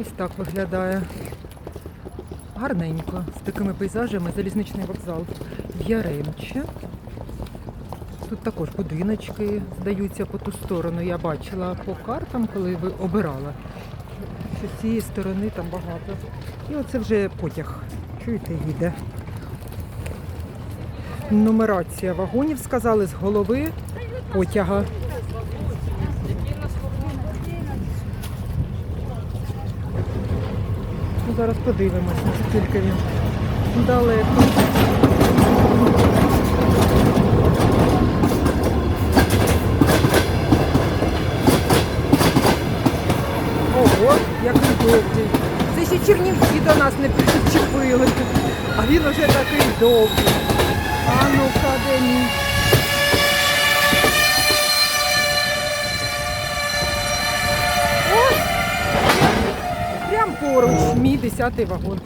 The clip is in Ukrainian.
Ось так виглядає. Гарненько, з такими пейзажами, залізничний вокзал в Яремче. Тут також будиночки здаються по ту сторону. Я бачила по картам, коли ви обирала, що з цієї сторони там багато. І оце вже потяг. Чуєте, їде. Нумерація вагонів сказали з голови потяга. Ну, Зараз подивимося, наскільки він далеко. Ого, який довгий. Це ще чернівці до нас не підчепили. А він уже такий довгий. А ну-ка, де мій? Поруч, мій 10 вагон.